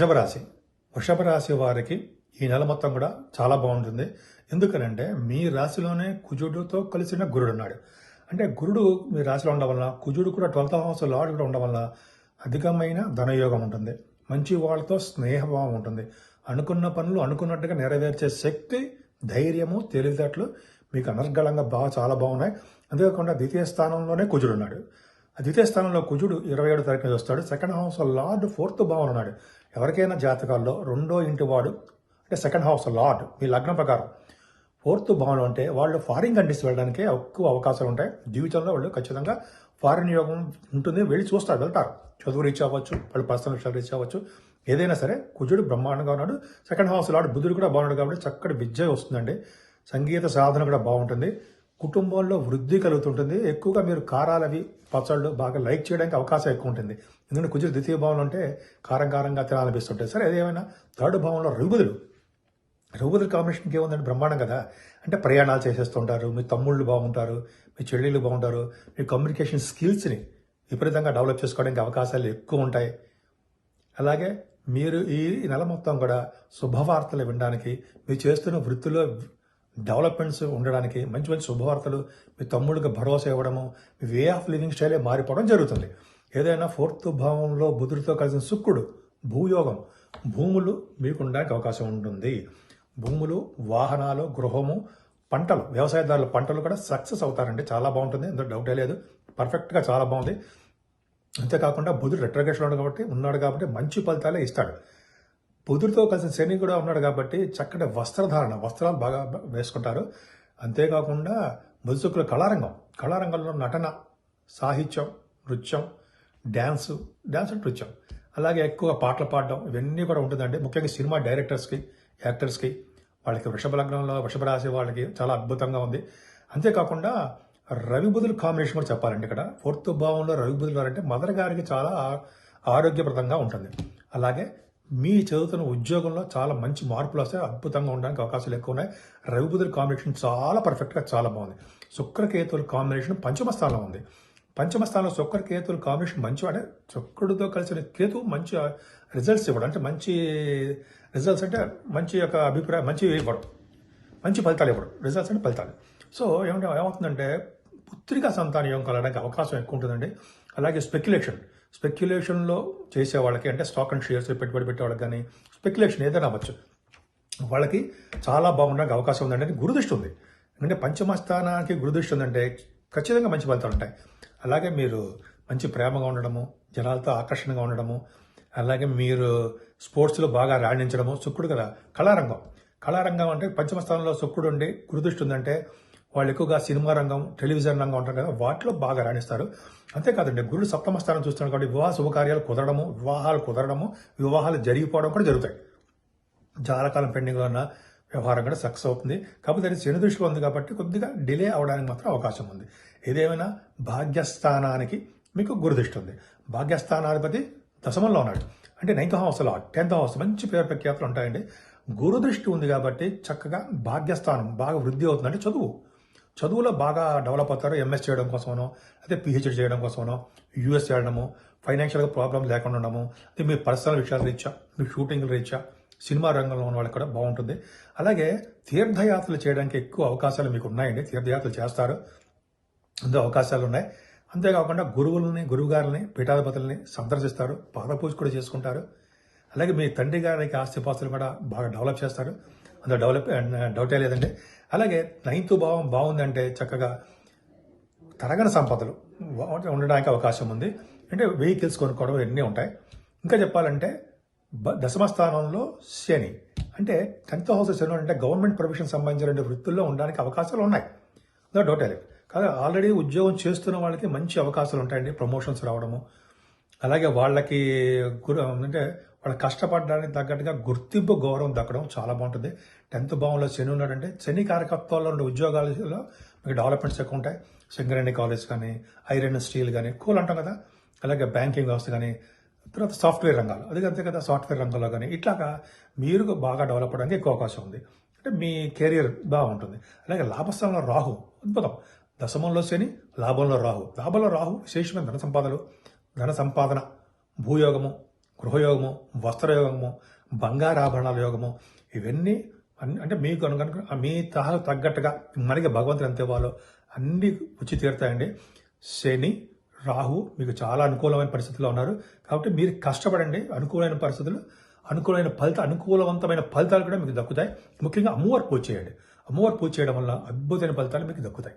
వృషభ రాశి వృషభ రాశి వారికి ఈ నెల మొత్తం కూడా చాలా బాగుంటుంది. ఎందుకనంటే మీ రాశిలోనే కుజుడితో కలిసిన గురుడు ఉన్నాడు. అంటే గురుడు మీ రాశిలో ఉండడం వల్ల కుజుడు కూడా ట్వెల్త్ హౌస్ లార్డ్ కూడా ఉండడం వల్ల అధికమైన ధనయోగం ఉంటుంది. మంచి వాళ్ళతో స్నేహభావం ఉంటుంది. అనుకున్న పనులు అనుకున్నట్టుగా నెరవేర్చే శక్తి ధైర్యము తెలివితేటలు మీకు అనర్గళంగా బాగా చాలా బాగున్నాయి. అంతేకాకుండా ద్వితీయ స్థానంలోనే కుజుడు ఉన్నాడు. ఆ ద్వితీయ స్థానంలో కుజుడు ఇరవై ఏడు తారీఖున వస్తాడు. సెకండ్ హౌస్ లార్డ్ ఫోర్త్ భావన ఉన్నాడు. ఎవరికైనా జాతకాల్లో రెండో ఇంటి వాడు అంటే సెకండ్ హౌస్ లార్డ్ మీ లగ్నం ప్రకారం ఫోర్త్ భావన అంటే వాళ్ళు ఫారిన్ కంట్రీస్ వెళ్ళడానికి ఎక్కువ అవకాశాలు ఉంటాయి. జీవితంలో వాళ్ళు ఖచ్చితంగా ఫారిన్ యోగం ఉంటుంది వెళ్ళి చూస్తారు వెళ్తారు. చదువు రీచ్ అవ్వచ్చు వాళ్ళు పర్సనల్ విషయాలు రీచ్ అవ్వచ్చు. ఏదైనా సరే కుజుడు బ్రహ్మాండంగా ఉన్నాడు. సెకండ్ హౌస్ లాడు బుధుడు కూడా బాగున్నాడు కాబట్టి చక్కటి విద్య వస్తుందండి. సంగీత సాధన కూడా బాగుంటుంది. కుటుంబంలో వృద్ధి కలుగుతుంటుంది. ఎక్కువగా మీరు కారాలు అవి పచ్చళ్ళు బాగా లైక్ చేయడానికి అవకాశం ఎక్కువ ఉంటుంది. ఎందుకంటే కుజుడు ద్వితీయ భావంలో ఉంటే కారం కారంగా తినాలనిపిస్తుంటుంది. సరే ఏదేమైనా థర్డ్ భావంలో రుగుదులు రుగుదుల కాంబినేషన్కి ఏముందంటే బ్రహ్మాండం కదా. అంటే ప్రయాణాలు చేసేస్తుంటారు. మీ తమ్ముళ్ళు బాగుంటారు. మీ చెల్లెళ్ళు బాగుంటారు. మీ కమ్యూనికేషన్ స్కిల్స్ని విపరీతంగా డెవలప్ చేసుకోవడానికి అవకాశాలు ఎక్కువ ఉంటాయి. అలాగే మీరు ఈ నెల మొత్తం కూడా శుభవార్తలు వినడానికి మీరు చేస్తున్న వృత్తిలో డెవలప్మెంట్స్ ఉండడానికి మంచి మంచి శుభవార్తలు మీ తమ్ముడికి భరోసా ఇవ్వడము మీ వే ఆఫ్ లివింగ్ స్టైలే మారిపోవడం జరుగుతుంది. ఏదైనా ఫోర్త్ భావంలో బుధుడితో కలిసిన శుక్రుడు భూయోగం భూములు మీకు ఉండడానికి అవకాశం ఉంటుంది. భూములు వాహనాలు గృహము పంటలు వ్యవసాయదారుల పంటలు కూడా సక్సెస్ అవుతారండి. చాలా బాగుంటుంది. అందులో డౌటే లేదు. పర్ఫెక్ట్గా చాలా బాగుంది. అంతేకాకుండా బుధుడు రెట్రగేషన్ ఉన్నాడు కాబట్టి ఉన్నాడు కాబట్టి మంచి ఫలితాలే ఇస్తాడు. బుధుడితో కలిసి శని కూడా ఉన్నాడు కాబట్టి చక్కటి వస్త్రధారణ వస్త్రాలు బాగా వేసుకుంటారు. అంతేకాకుండా ముదుసుకుల కళారంగం కళారంగంలో నటన సాహిత్యం నృత్యం డ్యాన్సు డ్యాన్స్ అండ్ నృత్యం. అలాగే ఎక్కువ పాటలు పాడడం ఇవన్నీ కూడా ఉంటుందండి. ముఖ్యంగా సినిమా డైరెక్టర్స్కి యాక్టర్స్కి వాళ్ళకి వృషభ లగ్నంలో వృషభ రాశి వాళ్ళకి చాలా అద్భుతంగా ఉంది. అంతేకాకుండా రవి బుధుల కాంబినేషన్ కూడా చెప్పాలండి ఇక్కడ. ఫోర్త్ భావంలో రవి బుధులు అంటే మదర్ గారికి చాలా ఆరోగ్యప్రదంగా ఉంటుంది. అలాగే మీ చదువుతున్న ఉద్యోగంలో చాలా మంచి మార్పులు వస్తే అద్భుతంగా ఉండడానికి అవకాశాలు ఎక్కువ ఉన్నాయి. రవి కాంబినేషన్ చాలా పర్ఫెక్ట్గా చాలా బాగుంది. శుక్రకేతుల కాంబినేషన్ పంచమ స్థానంలో ఉంది. పంచమ స్థానంలో శుక్ర కేతుల కాంబినేషన్ మంచి అంటే శుక్రుడితో కలిసిన కేతు మంచి రిజల్ట్స్ ఇవ్వడం. అంటే మంచి రిజల్ట్స్ అంటే మంచి యొక్క అభిప్రాయం మంచి ఇవ్వడం. మంచి ఫలితాలు ఇవ్వడం. రిజల్ట్స్ అంటే ఫలితాలు. సో ఏమంటే ఏమవుతుందంటే పుత్రికా సంతానం కలగడానికి అవకాశం ఎక్కువ ఉంటుందండి. అలాగే స్పెక్యులేషన్ స్పెక్యులేషన్లో చేసే వాళ్ళకి అంటే స్టాక్ అండ్ షేర్స్ పెట్టుబడి పెట్టే వాళ్ళకి కానీ స్పెక్యులేషన్ ఏదైనా అవ్వచ్చు. వాళ్ళకి చాలా బాగుండడానికి అవకాశం ఉందంటే గురుదృష్టి ఉంది. ఎందుకంటే పంచమ స్థానానికి గురుదృష్టి ఉందంటే ఖచ్చితంగా మంచి ఫలితాలు ఉంటాయి. అలాగే మీరు మంచి ప్రేమగా ఉండడము జనాలతో ఆకర్షణగా ఉండడము అలాగే మీరు స్పోర్ట్స్లో బాగా రాణించడము శుక్రుడు కదా కళారంగం. కళారంగం అంటే పంచమ స్థానంలో శుక్రుడు ఉండి గురుదృష్టి ఉందంటే వాళ్ళు ఎక్కువగా సినిమా రంగం టెలివిజన్ రంగం ఉంటారు కదా వాటిలో బాగా రాణిస్తారు. అంతేకాదండి గురుడు సప్తమ స్థానం చూస్తున్నాడు కాబట్టి వివాహ శుభకార్యాలు కుదరడము వివాహాలు కుదరడము వివాహాలు జరిగిపోవడం కూడా జరుగుతాయి. చాలా కాలం పెండింగ్లో ఉన్న వ్యవహారం కూడా సక్సెస్ అవుతుంది. కాకపోతే అది శని దృష్టిలో ఉంది కాబట్టి కొద్దిగా డిలే అవడానికి మాత్రం అవకాశం ఉంది. ఏదేమైనా భాగ్యస్థానానికి మీకు గురుదృష్టి ఉంది. భాగ్యస్థానాధిపతి దశమంలో ఉన్నాడు. అంటే నైన్త్ హౌస్లో టెన్త్ హౌస్ మంచి పేరు ప్రఖ్యాతులు ఉంటాయండి. గురుదృష్టి ఉంది కాబట్టి చక్కగా భాగ్యస్థానం బాగా వృద్ధి అవుతుందంటే చదువు. చదువులో బాగా డెవలప్ అవుతారు ఎంఎస్ చేయడం కోసమనో అదే పిహెచ్డి చేయడం కోసమనో యూఎస్ చేయడము ఫైనాన్షియల్గా ప్రాబ్లమ్ లేకుండా ఉండడము అదే మీ పర్సనల్ విషయాలు రీచా మీ షూటింగ్ రీచా సినిమా రంగంలో ఉన్న వాళ్ళకి కూడా బాగుంటుంది. అలాగే తీర్థయాత్రలు చేయడానికి ఎక్కువ అవకాశాలు మీకు ఉన్నాయండి. తీర్థయాత్రలు చేస్తారు. అందులో అవకాశాలు ఉన్నాయి. అంతేకాకుండా గురువులని గురువుగారిని పీఠాధిపతుల్ని సందర్శిస్తారు. పాదపూజ కూడా చేసుకుంటారు. అలాగే మీ తండ్రి గారికి ఆస్తిపాస్తులు కూడా బాగా డెవలప్ చేస్తారు. అందులో డెవలప్ డౌటే లేదండి. అలాగే నైన్త్ భావం బాగుందంటే చక్కగా తరగని సంపదలు ఉండడానికి అవకాశం ఉంది. అంటే వెహికల్స్ కొనుక్కోవడం ఇవన్నీ ఉంటాయి. ఇంకా చెప్పాలంటే దశమ స్థానంలో శని. అంటే టెన్త్ హౌస్ శని అంటే గవర్నమెంట్ ప్రొఫెషన్ సంబంధించిన వృత్తుల్లో ఉండడానికి అవకాశాలు ఉన్నాయి. నో డౌట్ లేదు. కాదు ఆల్రెడీ ఉద్యోగం చేస్తున్న వాళ్ళకి మంచి అవకాశాలు ఉంటాయండి. ప్రమోషన్స్ రావడము. అలాగే వాళ్ళకి గురు అంటే వాళ్ళు కష్టపడడానికి తగ్గట్టుగా గుర్తింపు గౌరవం దక్కడం చాలా బాగుంటుంది. టెన్త్ భావంలో శని ఉన్నాడంటే శని కార్యకర్తల్లో ఉండే ఉద్యోగాలలో మీకు డెవలప్మెంట్స్ ఎక్కువ ఉంటాయి. సింగరేణి కాలేజ్ కానీ ఐరన్ స్టీల్ కానీ కూల్ అంటాం కదా. అలాగే బ్యాంకింగ్ వ్యవస్థ కానీ తర్వాత సాఫ్ట్వేర్ రంగాలు. అది అంతే కదా సాఫ్ట్వేర్ రంగంలో కానీ. ఇట్లాగా మీరు బాగా డెవలప్ అవడానికి ఎక్కువ అవకాశం ఉంది. అంటే మీ కెరియర్ బాగుంటుంది. అలాగే లాభస్థానంలో రాహు అద్భుతం. దశమంలో శని లాభంలో రాహు. లాభంలో రాహు విశేషమైన ధన సంపాదనలు ధన సంపాదన భూయోగము గృహయోగము వస్త్రయోగము బంగారాభరణాల యోగము ఇవన్నీ అన్ని- అంటే మీకు అనుకను మీ తహ తగ్గట్టుగా మనకి భగవంతుడు ఎంత ఇవ్వాలో అన్ని వచ్చి తీరుతాయండి. శని రాహు మీకు చాలా అనుకూలమైన పరిస్థితుల్లో ఉన్నారు. కాబట్టి మీరు కష్టపడండి. అనుకూలమైన పరిస్థితులు అనుకూలమైన ఫలిత అనుకూలవంతమైన ఫలితాలు కూడా మీకు దక్కుతాయి. ముఖ్యంగా అమ్మవారు పూజ చేయండి. అమ్మవారు పూజ చేయడం వల్ల అద్భుతమైన ఫలితాలు మీకు దక్కుతాయి.